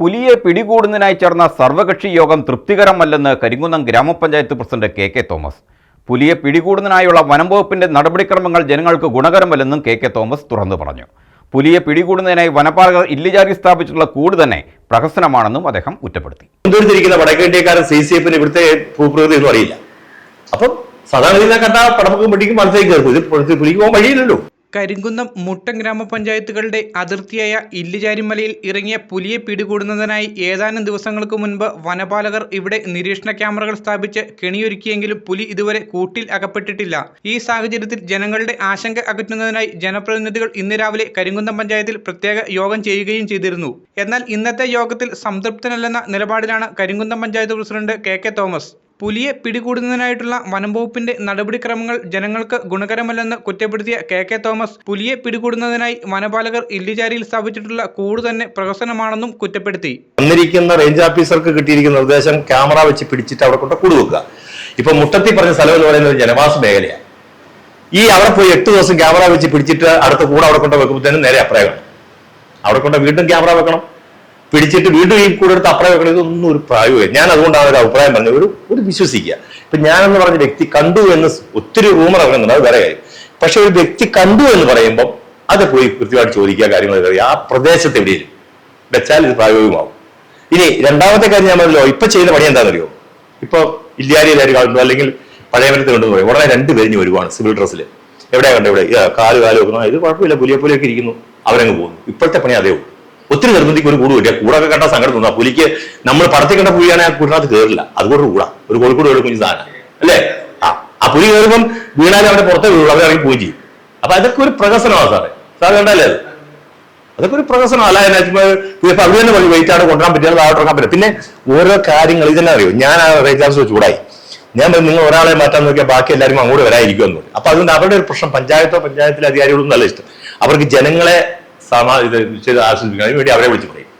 പുലിയെ പിടികൂടുന്നതിനായി ചേർന്ന സർവകക്ഷി യോഗം തൃപ്തികരമല്ലെന്ന് കരിങ്കുന്നം ഗ്രാമപഞ്ചായത്ത് പ്രസിഡന്റ് കെ കെ തോമസ്. പുലിയെ പിടികൂടുന്നതിനായുള്ള വനം വകുപ്പിന്റെ നടപടിക്രമങ്ങൾ ജനങ്ങൾക്ക് ഗുണകരമല്ലെന്നും കെ കെ തോമസ് തുറന്നു പറഞ്ഞു. പുലിയെ പിടികൂടുന്നതിനായി വനപാലകർ ഇല്ലിചാരി സ്ഥാപിച്ചിട്ടുള്ള കൂട് തന്നെ പ്രഹസനമാണെന്നും അദ്ദേഹം കുറ്റപ്പെടുത്തി. തിരിക്കുന്ന വടക്കേന്ത്യക്കാരൻ സി സി എഫിന് ഇവിടുത്തെ ഭൂപ്രകൃതി അറിയില്ല. അപ്പം സാധാരണ കണ്ട പടമൊക്കെ പിടിക്കും മനസ്സിലേക്ക് പുലിക്ക് പോകാൻ വഴിയില്ലല്ലോ. കരിങ്കുന്നം മുട്ടം ഗ്രാമപഞ്ചായത്തുകളുടെ അതിർത്തിയായ ഇല്ലുചാരിമലയിൽ ഇറങ്ങിയ പുലിയെ പിടികൂടുന്നതിനായി ഏതാനും ദിവസങ്ങൾക്ക് മുൻപ് വനപാലകർ ഇവിടെ നിരീക്ഷണ ക്യാമറകൾ സ്ഥാപിച്ച് കെണിയൊരുക്കിയെങ്കിലും പുലി ഇതുവരെ കൂട്ടിൽ അകപ്പെട്ടിട്ടില്ല. ഈ സാഹചര്യത്തിൽ ജനങ്ങളുടെ ആശങ്ക അകറ്റുന്നതിനായി ജനപ്രതിനിധികൾ ഇന്ന് രാവിലെ കരിങ്കുന്നം പഞ്ചായത്തിൽ പ്രത്യേക യോഗം ചെയ്യുകയും ചെയ്തിരുന്നു. എന്നാൽ ഇന്നത്തെ യോഗത്തിൽ സംതൃപ്തനല്ലെന്ന നിലപാടിലാണ് Karimkunnam panchayat president K K Thomas. പുലിയെ പിടികൂടുന്നതിനായിട്ടുള്ള വനംവകുപ്പിന്റെ നടപടിക്രമങ്ങൾ ജനങ്ങൾക്ക് ഗുണകരമല്ലെന്ന് കുറ്റപ്പെടുത്തിയ കെ കെ തോമസ് പുലിയെ പിടികൂടുന്നതിനായി വനപാലകർ ഇല്ലിചാരിയിൽ സ്ഥാപിച്ചിട്ടുള്ള കൂട് തന്നെ പ്രഹസനമാണെന്നും കുറ്റപ്പെടുത്തി. വന്നിരിക്കുന്ന റേഞ്ച് ഓഫീസർക്ക് കിട്ടിയിരിക്കുന്ന നിർദ്ദേശം ക്യാമറ വെച്ച് പിടിച്ചിട്ട് അവിടെ കൊണ്ട് കൂട് വെക്കുക. ഇപ്പൊ മുട്ടത്തി പറഞ്ഞ സ്ഥലം എന്ന് പറയുന്നത് ജനവാസ മേഖലയാണ്. ഈ അവിടെ പോയി എട്ട് ദിവസം ക്യാമറ വെച്ച് പിടിച്ചിട്ട് അടുത്ത കൂടെ അവിടെ കൊണ്ട് വെക്കുമ്പോഴത്തേനും നേരെ അപ്രായമാണ് അവിടെ കൊണ്ട് വീണ്ടും ക്യാമറ വെക്കണം. പിടിച്ചിട്ട് വീണ്ടും ഈ കൂടെ എടുത്ത് അപ്രായം വെക്കണം ഇതൊന്നും ഒരു പ്രായമില്ല ഞാൻ അതുകൊണ്ടാണ് ഒരു അഭിപ്രായം പറഞ്ഞത്. ഒരു ഒരു വിശ്വസിക്കുക. ഇപ്പൊ ഞാനെന്ന് പറഞ്ഞ വ്യക്തി കണ്ടു എന്ന് ഒത്തിരി റൂമർ ഇറങ്ങുന്നുണ്ട്. അത് വേറെ കാര്യം. പക്ഷെ ഒരു വ്യക്തി കണ്ടു എന്ന് പറയുമ്പോൾ അത് പോയി കൃത്യമായിട്ട് ചോദിക്കുക കാര്യങ്ങൾ അറിയാം ആ പ്രദേശത്ത് എവിടെയും വെച്ചാൽ ഇത് പ്രായോഗികമാവും. ഇനി രണ്ടാമത്തെ കാര്യം ഞാൻ പറഞ്ഞല്ലോ ഇപ്പൊ ചെയ്യുന്ന പണി എന്താണെന്നറിയോ? ഇപ്പൊ ഇല്ലാരിയിലായിട്ട് കാണുന്നു അല്ലെങ്കിൽ പഴയമരത്ത് കണ്ടു പറയും. ഉടനെ രണ്ടുപേരിഞ്ഞ് വരുവാണ് സിവിൽ ഡ്രസ്സിൽ എവിടെയാ കണ്ടു ഇവിടെ? കാൽ കാൽ ഇത് കുഴപ്പമില്ല പുലിയെ പുലിയൊക്കെ ഇരിക്കുന്നു. അവരങ്ങ് പോകുന്നു. ഇപ്പോഴത്തെ പണി അതേ ഉള്ളൂ. ഒത്തിരി നിർബന്ധിക്ക് ഒരു കൂട് കിട്ടിയ കൂടൊക്കെ കണ്ട സങ്കടം തോന്നുന്നു ആ പുലിക്ക് നമ്മൾ പടത്തി കണ്ട പുലിയാണെങ്കിൽ ആ കൂടിനകത്ത് കയറില്ല അതുകൊണ്ട് കൂടാ. ഒരു കോഴിക്കോട് ഒരു കുഞ്ഞു സാധനം. അല്ലേ? ആ. ആ പുലി കയറുമ്പം വീണാലും അവരുടെ പുറത്തേ വീഴുള്ളൂ. അവരെ ഇറങ്ങി പോവുകയും ചെയ്യും. അപ്പൊ അതൊക്കെ ഒരു പ്രകസനമാണ് സാറേ. സാർ കണ്ടല്ലേ അത്? അതൊക്കെ ഒരു പ്രകസനമല്ല എന്നാ ഇപ്പൊ അവിടെ തന്നെ പറഞ്ഞു വെയിറ്റ് ആണ് കൊണ്ടുവരാൻ പറ്റില്ല ആവട്ടെ പറ്റില്ല. പിന്നെ ഓരോ കാര്യങ്ങൾ ഇതെന്നെ അറിയോ? ഞാൻ ആ റേറ്റ് ചൂടായി. ഞാൻ പറഞ്ഞു നിങ്ങൾ ഒരാളെ മാറ്റാൻ നോക്കിയാൽ ബാക്കി എല്ലാവരും അങ്ങോട്ട് വരായിരിക്കും എന്ന് പറഞ്ഞു. അപ്പൊ അതുകൊണ്ട് അവരുടെ ഒരു പ്രശ്നം പഞ്ചായത്തോ പഞ്ചായത്തിലെ അധികാരികളൊന്നും നല്ല ഇഷ്ടം. അവർക്ക് ജനങ്ങളെ സമാ ഇത് ചെയ്ത് ആസ്വദിപ്പിക്കാൻ അതിന് വേണ്ടി അവരെ വിളിച്ചു പറയും.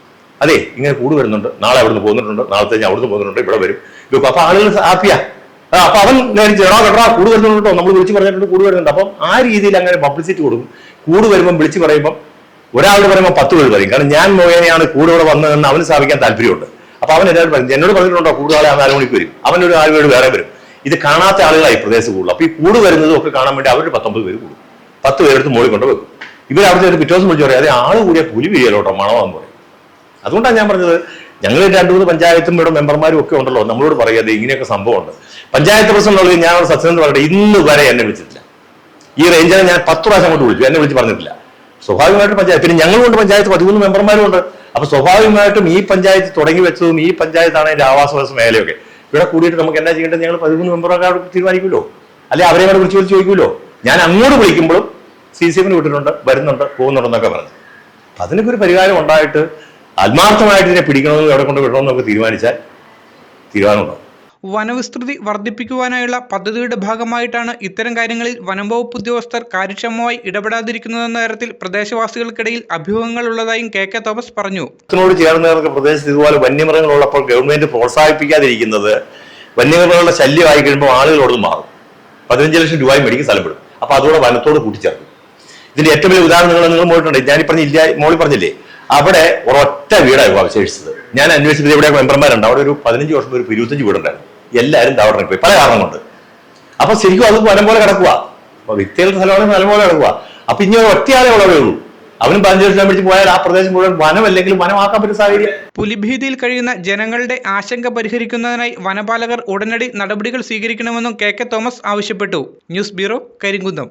അതെ ഇങ്ങനെ കൂട് വരുന്നുണ്ട്. നാളെ അവിടുന്ന് പോകുന്നുണ്ട്. നാളത്തെ ഞാൻ അവിടുന്ന് പോകുന്നുണ്ട്. ഇവിടെ വരും. ഇപ്പൊ അപ്പൊ ആളുകൾ ഹാപ്പിയാ. അപ്പൊ അവൻ നേരെ ചേടാ കേട്ടോ കൂട് വരുന്നുണ്ടോ നമ്മൾ വിളിച്ചു പറഞ്ഞിട്ടുണ്ട് കൂട് വരുന്നുണ്ട്. അപ്പം ആ രീതിയിൽ അങ്ങനെ പബ്ലിസിറ്റി കൊടുക്കും. കൂട് വരുമ്പം വിളിച്ച് പറയുമ്പം ഒരാളോട് പറയുമ്പോൾ പത്ത് പേര് പറയും. കാരണം ഞാൻ മോഹനെയാണ് കൂടെ ഇവിടെ വന്നതെന്ന് അവന് സ്ഥാപിക്കാൻ താല്പര്യമുണ്ട്. അപ്പൊ അവൻ എന്നോട് പറയും എന്നോട് പറഞ്ഞിട്ടുണ്ടോ കൂടുതലാളെ ആ നാല് മണിക്ക് വരും? അവനൊരു നാല് പേര് വേറെ വരും. ഇത് കാണാത്ത ആളുകളായി പ്രദേശം കൂടുതൽ. അപ്പൊ ഈ കൂട് വരുന്നതും ഒക്കെ കാണാൻ വേണ്ടി അവരൊരു പത്തൊമ്പത് പേര് കൂടും. പത്ത് പേരെടുത്ത് മോളിൽ കൊണ്ട് വെക്കും. അവിടുത്തെ ഒരു പിറ്റേ ദിവസം വിളിച്ചു പറയും അതെ ആൾ കൂടിയ പുലി വിരിയലോട്ടോ മണമെന്ന് പറയും. അതുകൊണ്ടാണ് ഞാൻ പറഞ്ഞത് ഞങ്ങൾ രണ്ടു മൂന്ന് പഞ്ചായത്തും ഇവിടെ മെമ്പർമാരും ഒക്കെ ഉണ്ടല്ലോ നമ്മളോട് പറയാതെ ഇങ്ങനെയൊക്കെ സംഭവമുണ്ട്. പഞ്ചായത്ത് പ്രസിഡന്റ് ഞാൻ സത്യം പറയട്ടെ ഇന്ന് വരെ എന്നെ വിളിച്ചിട്ടില്ല. ഈ റേഞ്ചിനെ ഞാൻ പത്ത് പ്രാവശ്യം കൊണ്ട് വിളിച്ചു എന്നെ വിളിച്ച് പറഞ്ഞിട്ടില്ല. സ്വാഭാവികമായിട്ടും പഞ്ചായത്ത് പിന്നെ ഞങ്ങളുണ്ട് പഞ്ചായത്ത് പതിമൂന്ന് മെമ്പർമാരും ഉണ്ട്. അപ്പൊ സ്വാഭാവികമായിട്ടും ഈ പഞ്ചായത്ത് തുടങ്ങി വെച്ചതും ഈ പഞ്ചായത്താണ് എന്റെ ആവാസ വ്യവസ്ഥ മേഖലയൊക്കെ ഇവിടെ കൂടിയിട്ട് നമുക്ക് എന്നാ ചെയ്യേണ്ടത്? ഞങ്ങൾ പതിമൂന്ന് മെമ്പർമാരോട് തീരുമാനിക്കുമല്ലോ. അല്ലെ അവരെ കൂടെ വിളിച്ചു വിളിച്ച് ചോദിക്കുമല്ലോ. ഞാൻ അങ്ങോട്ട് വിളിക്കുമ്പോഴും സി സി എമ്മിന് വിട്ടിട്ടുണ്ട് വരുന്നുണ്ട് പോകുന്നുണ്ടെന്നൊക്കെ പറഞ്ഞു. അതിനൊക്കെ ഒരു പരിഹാരം ഉണ്ടായിട്ട് ആത്മാർത്ഥമായിട്ട് ഇതിനെ പിടിക്കണമെന്ന് എവിടെ കൊണ്ട് വിടണമെന്നൊക്കെ തീരുമാനിച്ചാൽ തീരുമാനമുണ്ടാവും. വനവിസ്തൃതി വർദ്ധിപ്പിക്കുവാനായുള്ള പദ്ധതിയുടെ ഭാഗമായിട്ടാണ് ഇത്തരം കാര്യങ്ങളിൽ വനം വകുപ്പ് ഉദ്യോഗസ്ഥർ കാര്യക്ഷമമായി ഇടപെടാതിരിക്കുന്നതെന്ന തരത്തിൽ പ്രദേശവാസികൾക്കിടയിൽ അഭ്യൂഹങ്ങൾ ഉള്ളതായും കെ കെ തോമസ് പറഞ്ഞു. ഇതിനോട് ചേർന്ന് കിടക്കുന്ന പ്രദേശത്ത് ഇതുപോലെ വന്യമൃഗങ്ങളുള്ളപ്പോൾ ഗവൺമെന്റ് പ്രോത്സാഹിപ്പിക്കാതിരിക്കുന്നത് വന്യമൃഗങ്ങളുടെ ശല്യമായി കഴിയുമ്പോൾ ആളുകളോട് മാറും. പതിനഞ്ച് ലക്ഷം രൂപയും മേടിക്കും സ്ഥലപ്പെടും വിടും. അപ്പൊ അതോടെ വനത്തോട് കൂട്ടിച്ചേർക്കും. ഇതിന്റെ ഏറ്റവും വലിയ ഉദാഹരണം നിങ്ങൾ നിങ്ങൾ പോയിട്ടുണ്ട് ഞാൻ പറഞ്ഞ ഇല്ല മോളി പറഞ്ഞില്ലേ? അവിടെ ഒരൊറ്റ വീടായിരുന്നു അവശേഷിച്ചത്. ഞാൻ അന്വേഷിച്ചത് ഇവിടെ മെമ്പർമാരുണ്ട്. അവിടെ ഒരു പതിനഞ്ച് വർഷം ഒരു ഇരുപത്തഞ്ച് വീടുണ്ടായിരുന്നു. എല്ലാവരും തവണ പോയി പല കാരണം കൊണ്ട്. അപ്പൊ ശരിക്കും അത് വനം പോലെ കിടക്കുക അപ്പൊ വ്യക്തികളുടെ സ്ഥലമാണ് വനം പോലെ കിടക്കുക അപ്പൊ ഇനി ഒറ്റയാളെ ഉള്ളവേ ഉള്ളൂ. അവനും പതിനഞ്ച് വർഷം പിടിച്ച് പോയാൽ ആ പ്രദേശം മുഴുവൻ വനമല്ലെങ്കിൽ വനമാക്കാൻ പറ്റുന്ന സാഹചര്യം. പുലിഭീതിയിൽ കഴിയുന്ന ജനങ്ങളുടെ ആശങ്ക പരിഹരിക്കുന്നതിനായി വനപാലകർ ഉടനടി നടപടികൾ സ്വീകരിക്കണമെന്നും കെ കെ തോമസ് ആവശ്യപ്പെട്ടു. News bureau Karimkunnam.